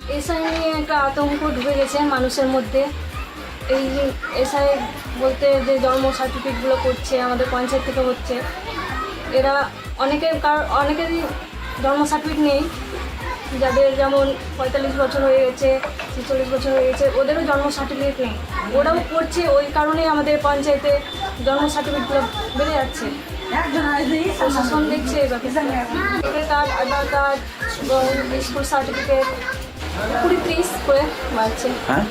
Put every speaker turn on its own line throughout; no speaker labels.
SI নিয়ে একটা আতঙ্ক ঢুকে গেছে মানুষের মধ্যে। এই এসআই বলতে যে জন্ম সার্টিফিকেটগুলো করছে, আমাদের পঞ্চায়েত থেকে হচ্ছে। এরা অনেকের কার অনেকেরই জন্ম সার্টিফিকেট নেই। যাদের যেমন পঁয়তাল্লিশ বছর হয়ে গেছে, ছেচল্লিশ বছর হয়ে গেছে, ওদেরও জন্ম সার্টিফিকেট নেই। ওরাও করছে, ওই কারণেই আমাদের পঞ্চায়েতে জন্ম সার্টিফিকেটগুলো বেড়ে যাচ্ছে। প্রশাসন দেখছে ব্যাপারটা card Aadhaar card school certificate কুড়ি ত্রিশ করে বাড়ছে।
হ্যাঁ?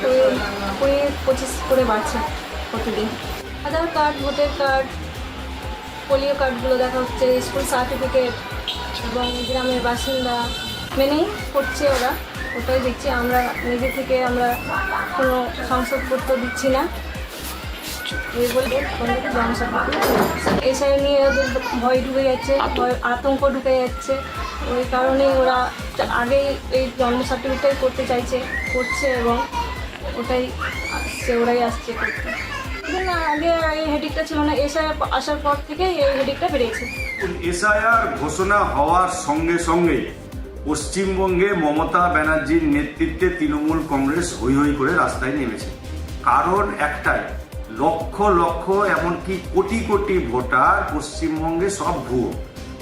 কুড়ি কুড়ি পঁচিশ করে বাড়ছে প্রতিদিন। Aadhaar card voter card polio কার্ডগুলো দেখা হচ্ছে স্কুল সার্টিফিকেট এবং গ্রামের বাসিন্দা মেনেই করছে ওরা। ওটাই দেখছি আমরা নিজে থেকে আমরা কোনো সংসদপত্র দিচ্ছি না। এই বলে এসআই নিয়ে ওদের ভয় ঢুকে যাচ্ছে আতঙ্ক ঢুকে যাচ্ছে। ওই কারণে ওরা আগেই এই জন্ম সার্টিফিকেটটাই করতে চাইছে, করছে এবং ওটাই আসছে, ওরাই আসছে করতে। না, আগে এই হেডিকটা ছিল না এসআই আসার পর থেকে এই হেডিকটা বেড়েছে।
এসআইআর ঘোষণা হওয়ার সঙ্গে সঙ্গে পশ্চিমবঙ্গে মমতা ব্যানার্জির নেতৃত্বে তৃণমূল কংগ্রেস হৈ হৈ করে রাস্তায় নেমেছে। কারণ একটাই, লক্ষ লক্ষ এমনকি কোটি কোটি ভোটার পশ্চিমবঙ্গে সব ভুয়ো।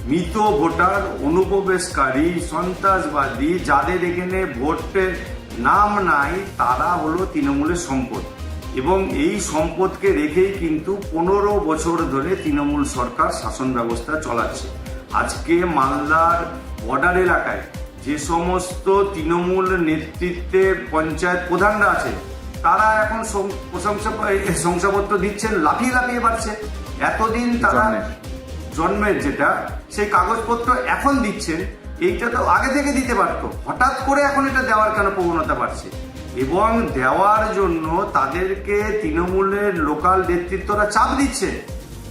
মৃত ভোটার, অনুপ্রবেশকারী, সন্ত্রাসবাদী, যাদের এখানে ভোটের নাম নাই, তারা হলো তৃণমূলের সম্পদ। এবং এই সম্পদকে রেখেই কিন্তু পনেরো বছর ধরে তৃণমূল সরকার শাসন ব্যবস্থা চলাচ্ছে। আজকে মালদার বর্ডার এলাকায় যে সমস্ত তৃণমূল নেতৃত্বে পঞ্চায়েত প্রধানরা আছে, তারা এখন প্রশংসা শংসাপত্র দিচ্ছেন, লাফিয়ে লাফিয়ে বাড়ছে। এতদিন তারা
জন্মের।
যেটা, সেই কাগজপত্র এখন দিচ্ছেন, এইটা তো আগে থেকে দিতে পারতো। হঠাৎ করে এখন এটা দেওয়ার কেন প্রবণতা বাড়ছে? এবং দেওয়ার জন্য তাদেরকে তৃণমূলের লোকাল নেতৃত্বরা চাপ দিচ্ছে।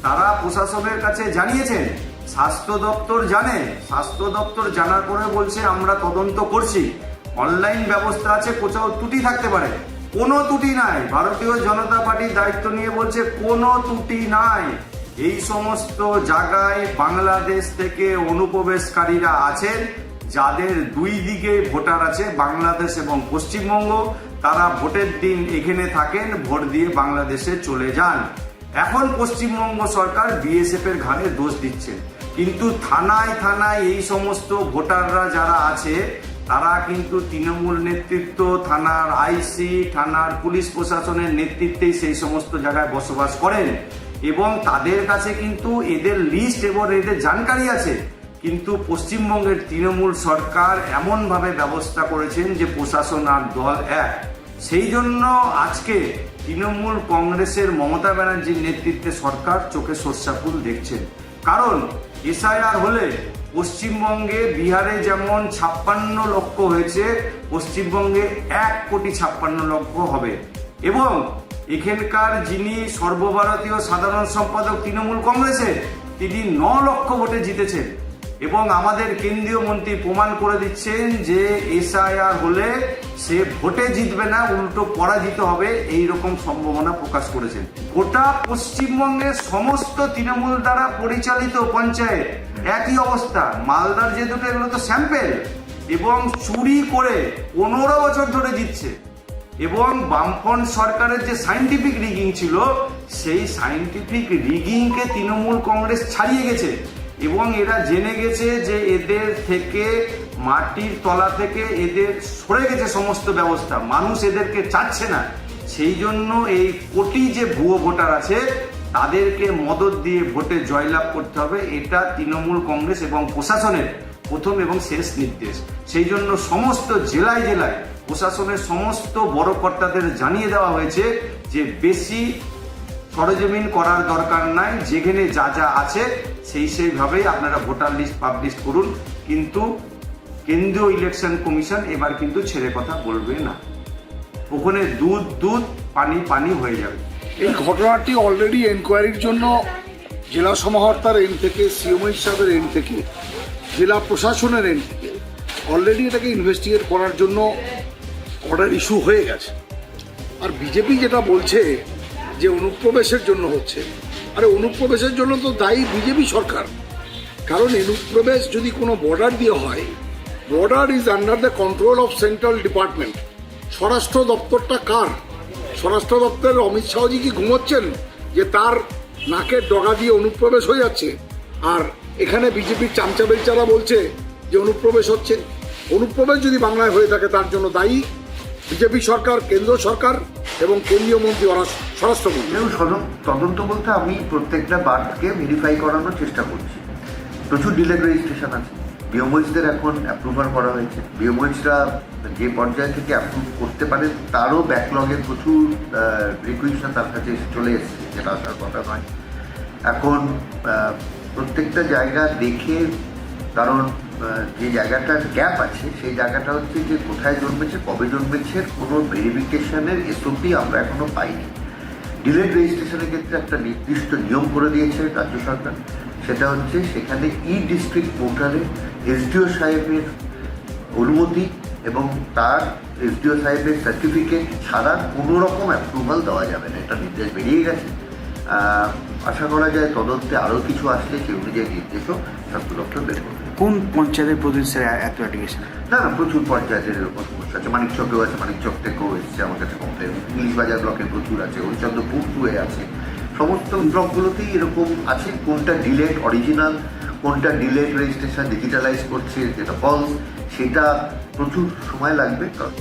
তারা প্রশাসনের কাছে জানিয়েছেন, স্বাস্থ্য দপ্তর জানে, স্বাস্থ্য দপ্তর জানার পরে বলছে, আমরা তদন্ত করছি। অনলাইন ব্যবস্থা আছে, কোথাও ত্রুটি থাকতে পারে। কোনো ত্রুটি নাই। ভারতীয় জনতা পার্টি দায়িত্ব নিয়ে বলছে, কোনো ত্রুটি নাই। এই সমস্ত জায়গায় বাংলাদেশ থেকে অনুপ্রবেশকারীরা আছেন, যাদের দুই দিকে ভোটার আছে, বাংলাদেশ এবং পশ্চিমবঙ্গ। তারা ভোটের দিন এখানে থাকেন, ভোট দিয়ে বাংলাদেশে চলে যান। এখন পশ্চিমবঙ্গ সরকার বিএসএফ এর ঘাড়ে দোষ দিচ্ছে। কিন্তু থানায় থানায় এই সমস্ত ভোটাররা যারা আছে, তারা কিন্তু তৃণমূল নেতৃত্ব, থানার আইসি, থানার পুলিশ প্রশাসনের নেতৃত্বেই সেই সমস্ত জায়গায় বসবাস করেন। এবং তাদের কাছে কিন্তু এদের লিস্ট এবং এদের জানকারি আছে। কিন্তু পশ্চিমবঙ্গের তৃণমূল সরকার এমনভাবে ব্যবস্থা করেছেন যে প্রশাসন আর দল এক। সেই জন্য আজকে তৃণমূল কংগ্রেসের মমতা ব্যানার্জির নেতৃত্বে সরকার চোখে সর্ষাফুল দেখছেন। কারণ এসআইআর হলে পশ্চিমবঙ্গে বিহারে যেমন ছাপ্পান্ন লক্ষ হয়েছে, পশ্চিমবঙ্গে এক কোটি ছাপ্পান্ন লক্ষ হবে। এবং এখানকার যিনি সর্বভারতীয় সাধারণ সম্পাদক তৃণমূল কংগ্রেসের, তিনি ন লক্ষ ভোটে জিতেছেন। এবং আমাদের কেন্দ্রীয় মন্ত্রী প্রমাণ করে দিচ্ছেন যে এসআইআর হলে সে ভোটে জিতবে না, উল্টো পরাজিত হবে এই রকম সম্ভাবনা প্রকাশ করেছেন। গোটা পশ্চিমবঙ্গের সমস্ত তৃণমূল দ্বারা পরিচালিত পঞ্চায়েত, একই অবস্থা। মালদার যে দুটো, এগুলো তো স্যাম্পেল। এবং চুরি করে পনেরো বছর ধরে জিতছে। এবং বামফ্রন্ট সরকারের যে সাইন্টিফিক রিগিং ছিল, সেই সাইন্টিফিক রিগিংকে তৃণমূল কংগ্রেস ছাড়িয়ে গেছে। এবং এরা জেনে গেছে যে এদের থেকে, মাটির তলা থেকে এদের সরে গেছে সমস্ত ব্যবস্থা। মানুষ এদেরকে চাচ্ছে না। সেই জন্য এই কোটি যে ভুয়ো ভোটার আছে, তাদেরকে মদত দিয়ে ভোটে জয়লাভ করতে হবে। এটা তৃণমূল কংগ্রেস এবং প্রশাসনের প্রথম এবং শেষ নির্দেশ। সেই জন্য সমস্ত জেলায় জেলায় প্রশাসনের সমস্ত বড় কর্তাদের জানিয়ে দেওয়া হয়েছে যে বেশি সরজমিন করার দরকার নাই, যেখানে যা যা আছে, সেই সেইভাবেই আপনারা ভোটার লিস্ট পাবলিশ করুন। কিন্তু কেন্দ্রীয় ইলেকশন কমিশন এবার কিন্তু ছেড়ে কথা বলবে না। ওখানে দুধ দুধ, পানি পানি হয়ে যাবে।
এই ঘটনাটি অলরেডি এনকোয়ারির জন্য জেলা সমাহর্তার এন্ড থেকে সিএমও সাহেবের এন্ড থেকে, জেলা প্রশাসনের এন্ড থেকে অলরেডি এটাকে ইনভেস্টিগেট করার জন্য অর্ডার ইস্যু হয়ে গেছে। আর বিজেপি যেটা বলছে যে অনুপ্রবেশের জন্য হচ্ছে, আরে অনুপ্রবেশের জন্য তো দায়ী বিজেপি সরকার। কারণ অনুপ্রবেশ যদি কোনো বর্ডার দিয়ে হয় border is under the control of central department স্বরাষ্ট্র দপ্তরটা কার? স্বরাষ্ট্র দপ্তরের অমিত শাহজি কি ঘুমোচ্ছেন? যে তার নাকের ডগা দিয়ে অনুপ্রবেশ হয়ে যাচ্ছে। আর এখানে বিজেপির চামচা বেলচারা বলছে যে অনুপ্রবেশ হচ্ছে। অনুপ্রবেশ যদি বাংলায় হয়ে থাকে, তার জন্য দায়ী। বিজেপি সরকার কেন্দ্র সরকার এবং কেন্দ্রীয় মন্ত্রী স্বরাষ্ট্রমন্ত্রী।
তদন্ত বলতে আমি প্রত্যেকটা বার্থকে ভেরিফাই করানোর চেষ্টা করছি। প্রচুর ডিলেট রেজিস্ট্রেশন আছে। বিওমোইজদের এখন অ্যাপ্রুভাল করা হয়েছে। বিওমোইজরা যে পর্যায় থেকে অ্যাপ্রুভ করতে পারে, তারও ব্যাকলগের প্রচুর রিকুইশন তার কাছে চলে এসেছে, যেটা আসার কথা নয়। এখন প্রত্যেকটা জায়গা দেখে কারণ যে জায়গাটার গ্যাপ আছে, সেই জায়গাটা হচ্ছে যে কোথায় জন্মেছে, কবে জন্মেছে, কোনো ভেরিফিকেশনের এসওপি আমরা এখনও পাইনি। ডিলেড রেজিস্ট্রেশনের ক্ষেত্রে একটা নির্দিষ্ট নিয়ম করে দিয়েছে রাজ্য সরকার। সেটা হচ্ছে সেখানে ই ডিস্ট্রিক্ট পোর্টালে এসডিও সাহেবের অনুমতি এবং তার এসডিও সাহেবের সার্টিফিকেট ছাড়া কোনো রকম অ্যাপ্রুভাল দেওয়া যাবে না। এটা নির্দেশ বেরিয়ে গেছে। আশা করা যায় তদন্তে আরও কিছু আসলে সেই অনুযায়ী নির্দেশও স্বাস্থ্য দপ্তর বের করবে।
কোন পঞ্চায়েতের প্রতিনিধি এত অ্যাপ্লিকেশন
না না প্রচুর পঞ্চায়েতের এরকম সমস্যা আছে। মানিক চকেও আছে মানিকচক থেকেও এসেছে আমার কাছে কমপ্লেন। ইংলিশ বাজার ব্লকে প্রচুর আছে হরিচন্দ্রপুর টুয়ে আছে। সমস্ত ব্লকগুলোতেই এরকম আছে। কোনটা ডিলেট অরিজিনাল কোনটা ডিলেট রেজিস্ট্রেশন ডিজিটালাইজ করছে যেটা ফলস সেটা প্রচুর সময় লাগবে। কারণ